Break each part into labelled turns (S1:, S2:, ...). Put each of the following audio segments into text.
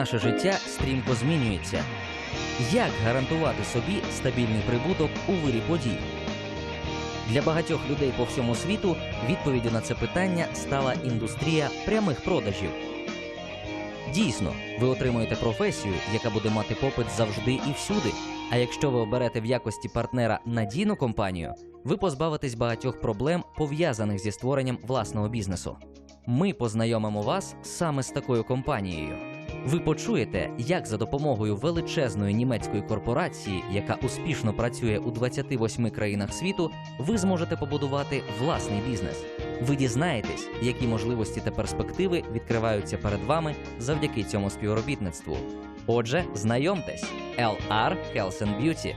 S1: Наше життя стрімко змінюється. Як гарантувати собі стабільний прибуток у вирі подій? Для багатьох людей по всьому світу відповіддю на це питання стала індустрія прямих продажів. Дійсно, ви отримуєте професію, яка буде мати попит завжди і всюди. А якщо ви оберете в якості партнера надійну компанію, ви позбавитесь багатьох проблем, пов'язаних зі створенням власного бізнесу. Ми познайомимо вас саме з такою компанією. Ви почуєте, як за допомогою величезної німецької корпорації, яка успішно працює у 28 країнах світу, ви зможете побудувати власний бізнес. Ви дізнаєтесь, які можливості та перспективи відкриваються перед вами завдяки цьому співробітництву. Отже, знайомтесь, LR Health and Beauty.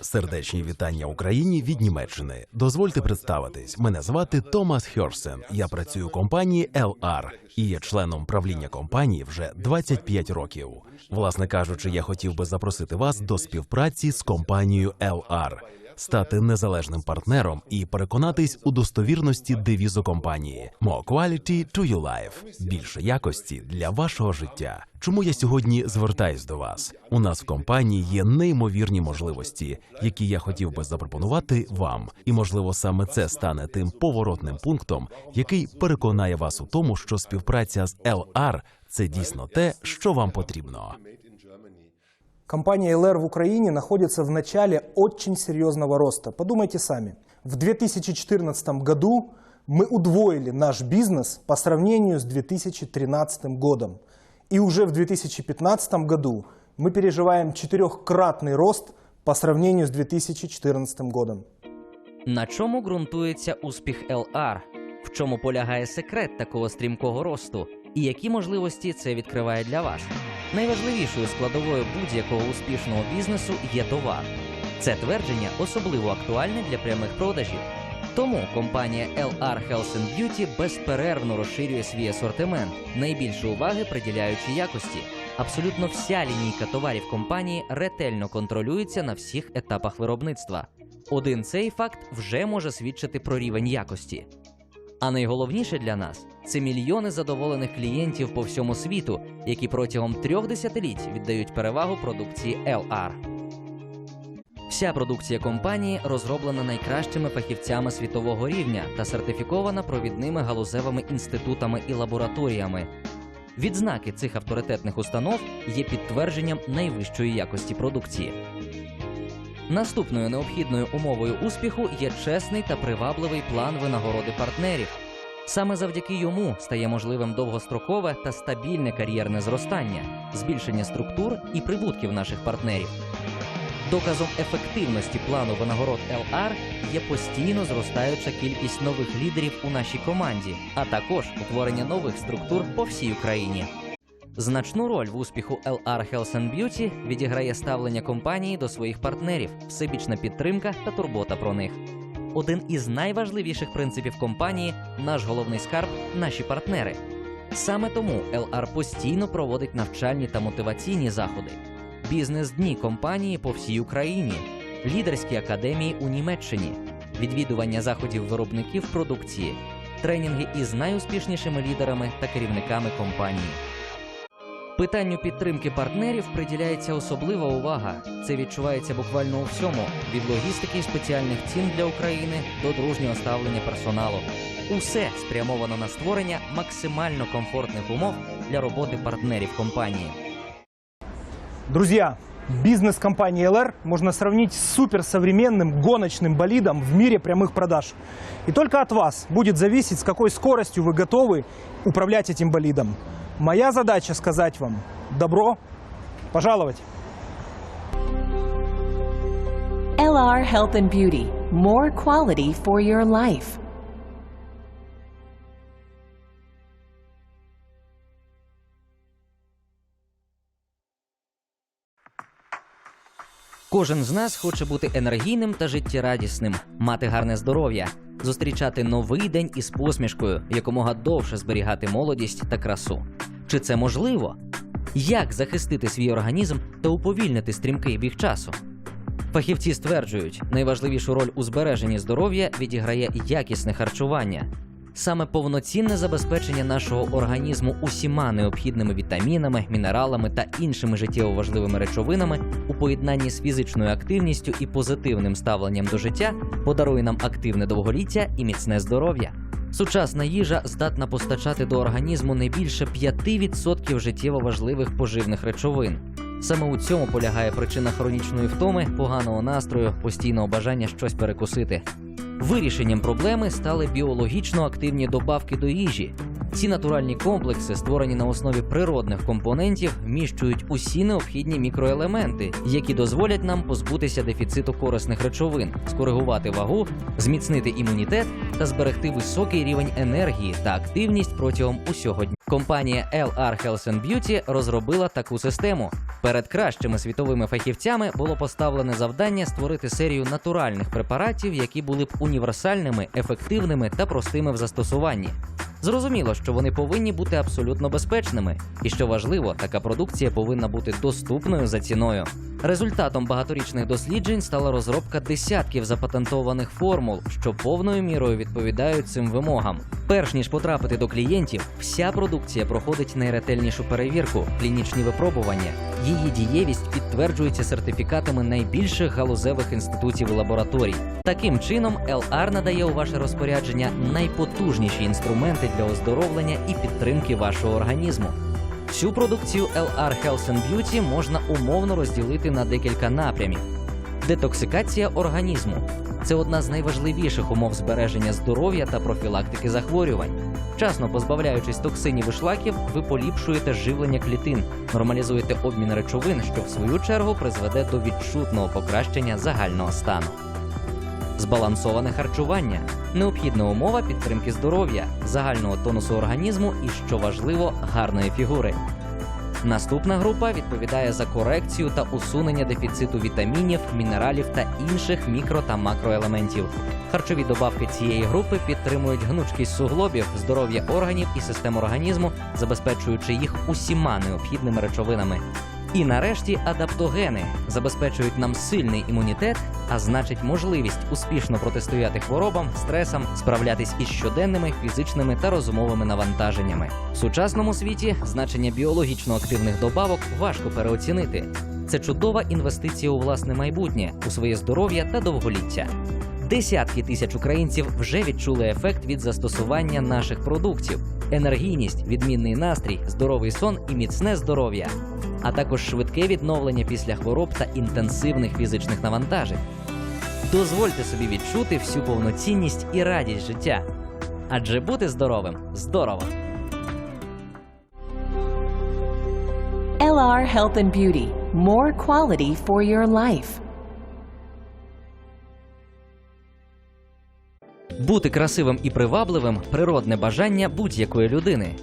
S2: Сердечні вітання Україні від Німеччини. Дозвольте представитись. Мене звати Томас Хьорсен. Я працюю у компанії LR і є членом правління компанії вже 25 років. Власне кажучи, я хотів би запросити вас до співпраці з компанією LR, стати незалежним партнером і переконатись у достовірності девізу компанії «More quality to your life» – більше якості для вашого життя. Чому я сьогодні звертаюсь до вас? У нас в компанії є неймовірні можливості, які я хотів би запропонувати вам, і можливо саме це стане тим поворотним пунктом, який переконає вас у тому, що співпраця з LR – це дійсно те, що вам потрібно.
S3: Компания LR в Украине находится в начале очень серьезного роста. Подумайте сами. В 2014 году мы удвоили наш бизнес по сравнению с 2013 годом. И уже в 2015 году мы переживаем четырехкратный рост по сравнению с 2014 годом.
S1: На чому ґрунтується успіх LR? В чому полягає секрет такого стрімкого росту? І які можливості це відкриває для вас? Найважливішою складовою будь-якого успішного бізнесу є товар. Це твердження особливо актуальне для прямих продажів. Тому компанія LR Health and Beauty безперервно розширює свій асортимент, найбільше уваги приділяючи якості. Абсолютно вся лінійка товарів компанії ретельно контролюється на всіх етапах виробництва. Один цей факт вже може свідчити про рівень якості. А найголовніше для нас це мільйони задоволених клієнтів по всьому світу, які протягом трьох десятиліть віддають перевагу продукції LR. Вся продукція компанії розроблена найкращими фахівцями світового рівня та сертифікована провідними галузевими інститутами і лабораторіями. Відзнаки цих авторитетних установ є підтвердженням найвищої якості продукції. Наступною необхідною умовою успіху є чесний та привабливий план винагороди партнерів. Саме завдяки йому стає можливим довгострокове та стабільне кар'єрне зростання, збільшення структур і прибутків наших партнерів. Доказом ефективності плану винагород LR є постійно зростаюча кількість нових лідерів у нашій команді, а також утворення нових структур по всій Україні. Значну роль в успіху LR Health and Beauty відіграє ставлення компанії до своїх партнерів, всебічна підтримка та турбота про них. Один із найважливіших принципів компанії наш головний скарб наші партнери. Саме тому LR постійно проводить навчальні та мотиваційні заходи, бізнес-дні компанії по всій Україні, лідерські академії у Німеччині, відвідування заходів виробників продукції, тренінги із найуспішнішими лідерами та керівниками компанії. Питанню підтримки партнерів приділяється особлива увага. Це відчувається буквально у всьому: від логістики і спеціальних цін для України до дружнього ставлення персоналу. Усе спрямовано на створення максимально комфортних умов для роботи партнерів компанії.
S3: Друзья, бизнес компании LR можно сравнить с суперсовременным гоночным болидом в мире прямых продаж. И только от вас будет зависеть, с какой скоростью вы готовы управлять этим болидом. Моя задача сказать вам добро пожаловать.
S4: LR Health and Beauty. More quality for your life.
S1: Кожен з нас хоче бути енергійним та життєрадісним, мати гарне здоров'я, зустрічати новий день із посмішкою, якомога довше зберігати молодість та красу. Чи це можливо? Як захистити свій організм та уповільнити стрімкий біг часу? Фахівці стверджують, найважливішу роль у збереженні здоров'я відіграє якісне харчування. Саме повноцінне забезпечення нашого організму усіма необхідними вітамінами, мінералами та іншими життєво важливими речовинами у поєднанні з фізичною активністю і позитивним ставленням до життя подарує нам активне довголіття і міцне здоров'я. Сучасна їжа здатна постачати до організму не більше 5% життєво важливих поживних речовин. Саме у цьому полягає причина хронічної втоми, поганого настрою, постійного бажання щось перекусити. Вирішенням проблеми стали біологічно активні добавки до їжі. Ці натуральні комплекси, створені на основі природних компонентів, вміщують усі необхідні мікроелементи, які дозволять нам позбутися дефіциту корисних речовин, скоригувати вагу, зміцнити імунітет та зберегти високий рівень енергії та активність протягом усього дня. Компанія LR Health and Beauty розробила таку систему. Перед кращими світовими фахівцями було поставлене завдання створити серію натуральних препаратів, які були б універсальними, ефективними та простими в застосуванні. Зрозуміло, що вони повинні бути абсолютно безпечними, і що важливо, така продукція повинна бути доступною за ціною. Результатом багаторічних досліджень стала розробка десятків запатентованих формул, що повною мірою відповідають цим вимогам. Перш ніж потрапити до клієнтів, вся продукція проходить найретельнішу перевірку, клінічні випробування. Її дієвість підтверджується сертифікатами найбільших галузевих інститутів і лабораторій. Таким чином, LR надає у ваше розпорядження найпотужніші інструменти для оздоровлення і підтримки вашого організму. Всю продукцію LR Health and Beauty можна умовно розділити на декілька напрямів. Детоксикація організму це одна з найважливіших умов збереження здоров'я та профілактики захворювань. Вчасно позбавляючись токсинів і шлаків, ви поліпшуєте живлення клітин, нормалізуєте обмін речовин, що в свою чергу призведе до відчутного покращення загального стану. Збалансоване харчування необхідна умова підтримки здоров'я, загального тонусу організму і, що важливо, гарної фігури. Наступна група відповідає за корекцію та усунення дефіциту вітамінів, мінералів та інших мікро та макроелементів. Харчові добавки цієї групи підтримують гнучкість суглобів, здоров'я органів і систем організму, забезпечуючи їх усіма необхідними речовинами. І нарешті адаптогени забезпечують нам сильний імунітет, а значить можливість успішно протистояти хворобам, стресам, справлятись із щоденними фізичними та розумовими навантаженнями. В сучасному світі значення біологічно активних добавок важко переоцінити. Це чудова інвестиція у власне майбутнє, у своє здоров'я та довголіття. Десятки тисяч українців вже відчули ефект від застосування наших продуктів: енергійність, відмінний настрій, здоровий сон і міцне здоров'я, а також швидке відновлення після хвороб та інтенсивних фізичних навантажень. Дозвольте собі відчути всю повноцінність і радість життя. Адже бути здоровим здорово!
S4: LR Health and Beauty. More quality for your life.
S1: Бути красивим і привабливим природне бажання будь-якої людини.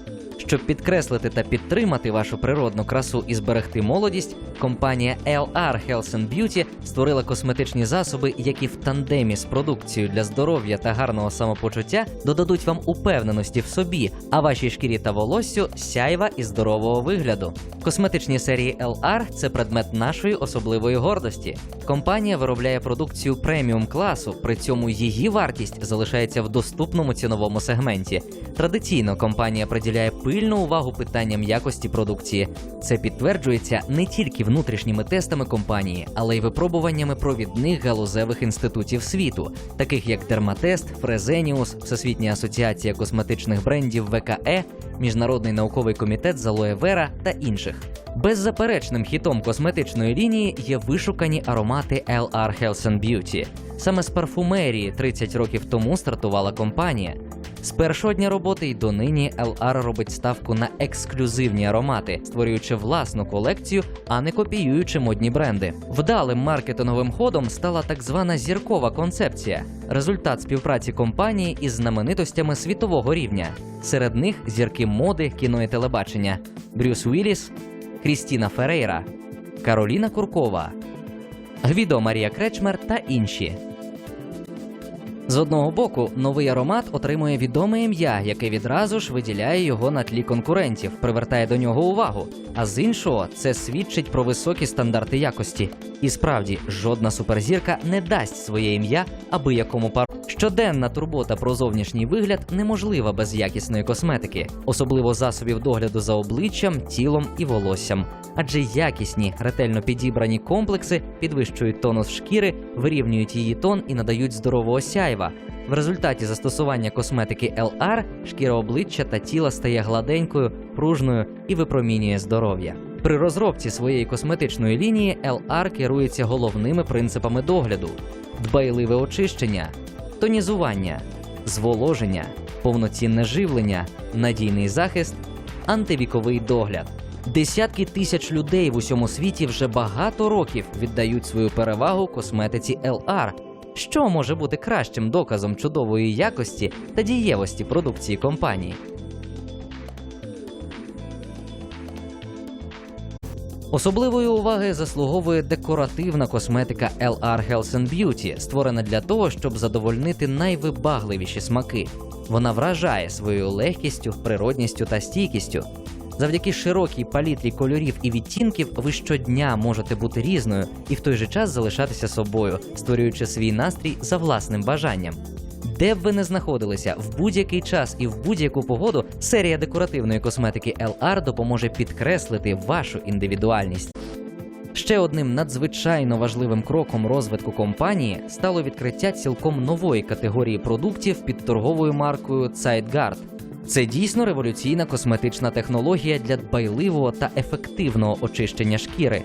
S1: Щоб підкреслити та підтримати вашу природну красу і зберегти молодість, компанія LR Health and Beauty створила косметичні засоби, які в тандемі з продукцією для здоров'я та гарного самопочуття додадуть вам упевненості в собі, а вашій шкірі та волоссю сяйва і здорового вигляду. Косметичні серії LR – це предмет нашої особливої гордості. Компанія виробляє продукцію преміум класу, при цьому її вартість залишається в доступному ціновому сегменті. Традиційно компанія приділяє пильну увагу питанням якості продукції. Це підтверджується не тільки внутрішніми тестами компанії, але й випробуваннями провідних галузевих інститутів світу, таких як Дерматест, Фрезеніус, Всесвітня асоціація косметичних брендів ВКЕ, Міжнародний науковий комітет з алоє Вера та інших. Беззаперечним хітом косметичної лінії є вишукані аромати LR Health and Beauty. Саме з парфумерії 30 років тому стартувала компанія. З першого дня роботи й донині LR робить ставку на ексклюзивні аромати, створюючи власну колекцію, а не копіюючи модні бренди. Вдалим маркетинговим ходом стала так звана зіркова концепція, результат співпраці компанії із знаменитостями світового рівня. Серед них зірки моди, кіно і телебачення: Брюс Уілліс, Крістіна Ферейра, Кароліна Куркова, Гвідо Марія Кречмер та інші. З одного боку, новий аромат отримує відоме ім'я, яке відразу ж виділяє його на тлі конкурентів, привертає до нього увагу. А з іншого, це свідчить про високі стандарти якості. І справді, жодна суперзірка не дасть своє ім'я аби якому пару. Щоденна турбота про зовнішній вигляд неможлива без якісної косметики, особливо засобів догляду за обличчям, тілом і волоссям. Адже якісні, ретельно підібрані комплекси підвищують тонус шкіри, вирівнюють її тон і надають здорового сяйва. В результаті застосування косметики LR шкіра обличчя та тіла стає гладенькою, пружною і випромінює здоров'я. При розробці своєї косметичної лінії LR керується головними принципами догляду: дбайливе очищення, тонізування, зволоження, повноцінне живлення, надійний захист, антивіковий догляд. Десятки тисяч людей в усьому світі вже багато років віддають свою перевагу косметиці LR. Що може бути кращим доказом чудової якості та дієвості продукції компанії? Особливої уваги заслуговує декоративна косметика LR Health and Beauty, створена для того, щоб задовольнити найвибагливіші смаки. Вона вражає своєю легкістю, природністю та стійкістю. Завдяки широкій палітрі кольорів і відтінків ви щодня можете бути різною і в той же час залишатися собою, створюючи свій настрій за власним бажанням. Де б ви не знаходилися в будь-який час і в будь-яку погоду, серія декоративної косметики LR допоможе підкреслити вашу індивідуальність. Ще одним надзвичайно важливим кроком розвитку компанії стало відкриття цілком нової категорії продуктів під торговою маркою Zeitgard. Це дійсно революційна косметична технологія для дбайливого та ефективного очищення шкіри.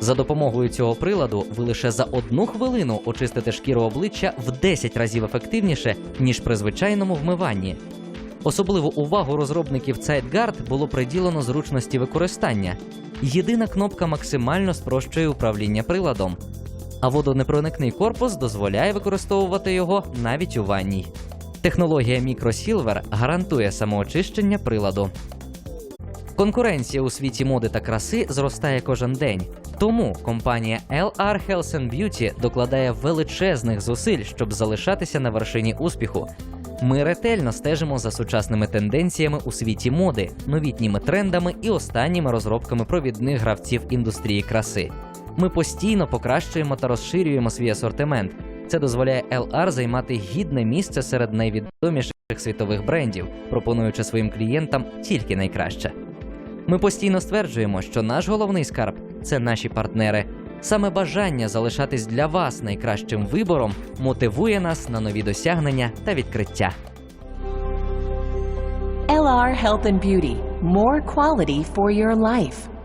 S1: За допомогою цього приладу ви лише за одну хвилину очистите шкіру обличчя в 10 разів ефективніше, ніж при звичайному вмиванні. Особливу увагу розробників Zeitgard було приділено зручності використання. Єдина кнопка максимально спрощує управління приладом, а водонепроникний корпус дозволяє використовувати його навіть у ванній. Технологія MicroSilver гарантує самоочищення приладу. Конкуренція у світі моди та краси зростає кожен день. Тому компанія LR Health and Beauty докладає величезних зусиль, щоб залишатися на вершині успіху. Ми ретельно стежимо за сучасними тенденціями у світі моди, новітніми трендами і останніми розробками провідних гравців індустрії краси. Ми постійно покращуємо та розширюємо свій асортимент. Це дозволяє LR займати гідне місце серед найвідоміших світових брендів, пропонуючи своїм клієнтам тільки найкраще. Ми постійно стверджуємо, що наш головний скарб це наші партнери. Саме бажання залишатись для вас найкращим вибором мотивує нас на нові досягнення та відкриття.
S4: LR Health and Beauty. More quality for your life.